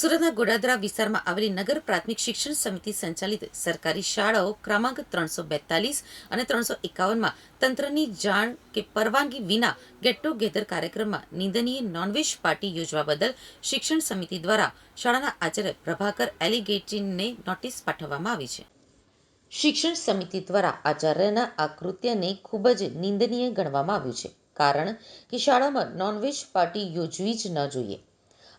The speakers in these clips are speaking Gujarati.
સુરતના ગોડાદરા વિસ્તારમાં આવેલી નગર પ્રાથમિક શિક્ષણ સમિતિ સંચાલિત સરકારી શાળાઓ ક્રમાંક ત્રણસો બેતાલીસ અને ત્રણસો એકાવનમાં તંત્રની જાણ કે પરવાનગી વિના ગેટ ટુગેધર કાર્યક્રમમાં નિંદનીય નોનવેજ પાર્ટી યોજવા બદલ શિક્ષણ સમિતિ દ્વારા શાળાના આચાર્ય પ્રભાકર એલિગેટિનને નોટિસ પાઠવવામાં આવી છે. શિક્ષણ સમિતિ દ્વારા આચાર્યના આ કૃત્યને ખૂબ જ નિંદનીય ગણવામાં આવ્યું છે. કારણ કે શાળામાં નોનવેજ પાર્ટી યોજવી જ ન જોઈએ.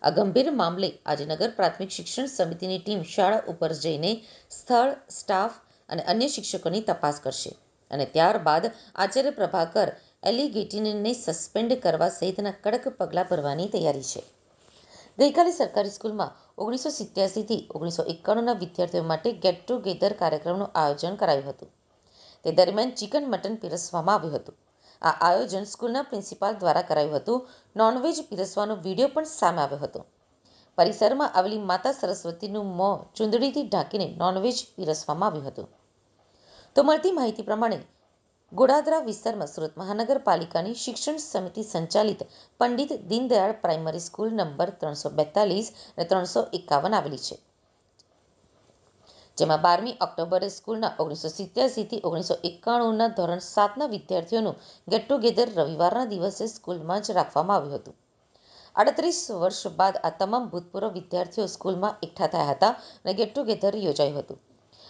આ ગંભીર મામલે આજે નગર પ્રાથમિક શિક્ષણ સમિતિની ટીમ શાળા ઉપર જઈને સ્થળ, સ્ટાફ અને અન્ય શિક્ષકોની તપાસ કરશે અને ત્યારબાદ આચાર્ય પ્રભાકર એલિગેટિનને સસ્પેન્ડ કરવા સહિતના કડક પગલાં ભરવાની તૈયારી છે. ગઈકાલે સરકારી સ્કૂલમાં ઓગણીસો સિત્યાસીથી ઓગણીસો એકાણુંના વિદ્યાર્થીઓ માટે ગેટ ટુગેધર કાર્યક્રમનું આયોજન કરાયું હતું. તે દરમિયાન ચિકન મટન પીરસવામાં આવ્યું હતું. આ આયોજન સ્કૂલના પ્રિન્સિપાલ દ્વારા કરાયું હતું. નોનવેજ પીરસવાનો વીડિયો પણ સામે આવ્યો હતો. પરિસરમાં આવેલી માતા સરસ્વતીનું મોં ચૂંદડીથી ઢાંકીને નોનવેજ પીરસવામાં આવ્યું હતું. તો મળતી માહિતી પ્રમાણે ગોડાદરા વિસ્તારમાં સુરત મહાનગરપાલિકાની શિક્ષણ સમિતિ સંચાલિત Pandit Deendayal primary school number ત્રણસો બેતાલીસ અને ત્રણસો એકાવન આવેલી છે. જેમાં બારમી ઓક્ટોબરે સ્કૂલના ઓગણીસો સિત્યાસીથી ઓગણીસો એકાણુંના ધોરણ સાતના વિદ્યાર્થીઓનું ગેટ ટુગેધર રવિવારના દિવસે સ્કૂલમાં જ રાખવામાં આવ્યું હતું. આડત્રીસ વર્ષ બાદ આ તમામ ભૂતપૂર્વ વિદ્યાર્થીઓ સ્કૂલમાં એકઠા થયા હતા અને ગેટ ટુગેધર યોજાયું હતું.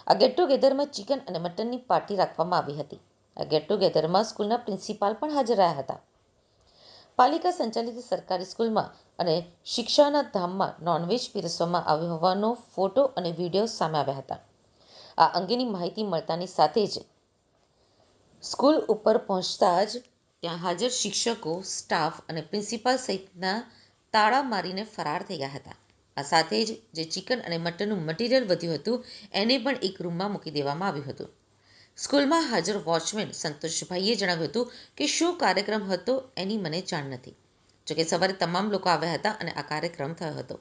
આ ગેટ ટુગેધરમાં ચિકન અને મટનની પાર્ટી રાખવામાં આવી હતી. આ ગેટ ટુગેધરમાં સ્કૂલના પ્રિન્સિપાલ પણ હાજર રહ્યા હતા. પાલિકા સંચાલિત સરકારી સ્કૂલમાં અને શિક્ષાના ધામમાં નોનવેજ પીરસવામાં આવ્યો હોવાનો ફોટો અને વીડિયો સામે આવ્યા હતા. આ અંગેની માહિતી મળતાની સાથે જ સ્કૂલ ઉપર પહોંચતા જ ત્યાં હાજર શિક્ષકો, સ્ટાફ અને પ્રિન્સિપાલ સહિતના તાળા મારીને ફરાર થઈ ગયા હતા. આ સાથે જ જે ચિકન અને મટનનું મટીરિયલ વધ્યું હતું, એને પણ એક રૂમમાં મૂકી દેવામાં આવ્યું હતું. સ્કૂલમાં હાજર વોચમેન સંતોષભાઈએ જણાવ્યું હતું કે શું કાર્યક્રમ હતો એની મને જાણ નથી. જોકે સવારે તમામ લોકો આવ્યા હતા અને આ કાર્યક્રમ થયો હતો.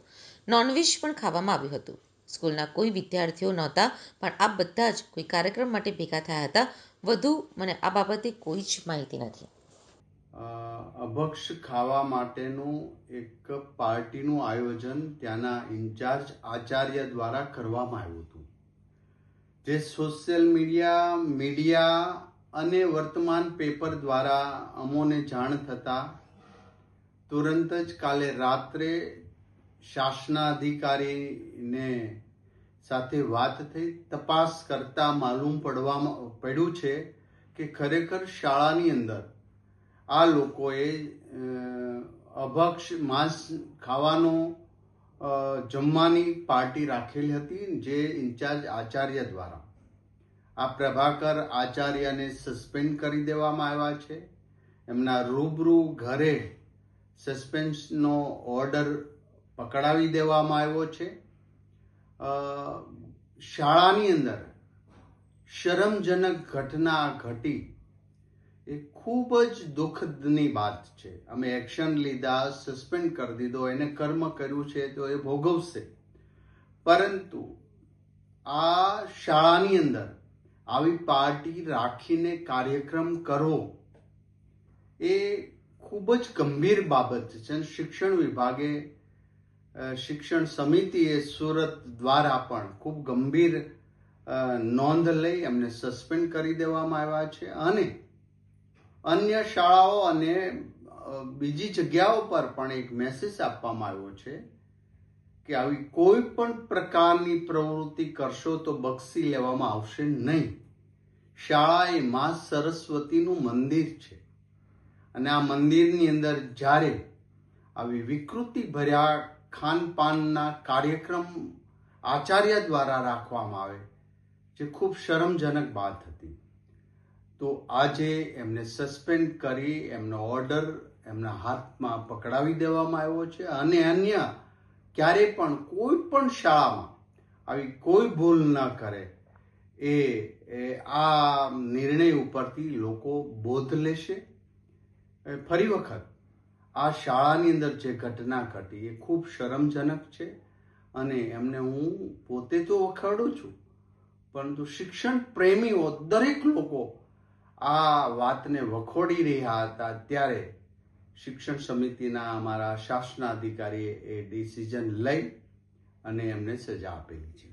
નોનવેજ પણ ખાવામાં આવ્યું હતું. સ્કૂલના કોઈ વિદ્યાર્થીઓ નહોતા, પણ આ બધા જ કોઈ કાર્યક્રમ માટે ભેગા થયા હતા. વધુ મને આ બાબતે કોઈ જ માહિતી નથી. અભક્ષ ખાવા માટેનું એક પાર્ટીનું આયોજન ત્યાંના ઇન્ચાર્જ આચાર્ય દ્વારા કરવામાં આવ્યું હતું. જે સોશિયલ મીડિયા મીડિયા અને વર્તમાન પેપર દ્વારા અમોને જાણ થતાં તુરંત જ કાલે રાત્રે શાસનાધિકારીને સાથે વાત થઈ. તપાસ કરતા માલુમ પડવામાં, પડ્યું છે કે ખરેખર શાળાની અંદર આ લોકોએ અભક્ષ માંસ ખાવાનો જમવાની પાર્ટી રાખેલી હતી જે ઇન્ચાર્જ આચાર્ય દ્વારા. આ પ્રભાકર આચાર્યને સસ્પેન્ડ કરી દેવામાં આવ્યા છે. એમના રૂબરૂ ઘરે સસ્પેન્સનો ઓર્ડર પકડાવી દેવામાં આવ્યો છે. શાળાની અંદર શરમજનક ઘટના ઘટી એ ખૂબ જ દુઃખદની વાત છે. અમે એક્શન લીધા સસ્પેન્ડ કરી દીધો, એને કર્મ કર્યું છે તો એ ભોગવશે. પરંતુ આ શાળાની અંદર આવી પાર્ટી રાખીને કાર્યક્રમ કરવો એ ખૂબ જ ગંભીર બાબત છે. શિક્ષણ વિભાગે શિક્ષણ સમિતિએ સુરત દ્વારા પણ ખૂબ ગંભીર નોંધ લઈ એમને સસ્પેન્ડ કરી દેવામાં આવ્યા છે અને અન્ય શાળાઓ અને બીજી જગ્યાઓ પર પણ એક મેસેજ આપવામાં આવ્યો છે કે આવી કોઈ પણ પ્રકારની પ્રવૃત્તિ કરશો તો બક્ષી લેવામાં આવશે નહીં. શાળા એ મા સરસ્વતીનું મંદિર છે અને આ મંદિરની અંદર જ્યારે આવી વિકૃતિ ભર્યા ખાનપાનના કાર્યક્રમ આચાર્ય દ્વારા રાખવામાં આવે, જે ખૂબ શરમજનક વાત હતી. તો આજે એમને સસ્પેન્ડ કરી, એમનો ઓર્ડર એમના હાથમાં પકડાવી દેવામાં આવ્યો છે અને અન્ય ક્યારે પણ કોઈ પણ શાળામાં આવી કોઈ ભૂલ ન કરે. એ આ નિર્ણય ઉપરથી લોકો બોધ લેશે. ફરી વખત આ શાળાની અંદર જે ઘટના ઘટી એ ખૂબ શરમજનક છે અને એમને હું પોતે તો વખાડું છું. પરંતુ શિક્ષણ પ્રેમીઓ દરેક લોકો આ વાતને વખોડી રહ્યા હતા ત્યારે શિક્ષણ સમિતિના અમારા શાસનાધિકારીએ એ ડિસિઝન લઈ અને એમને સજા આપેલી છે.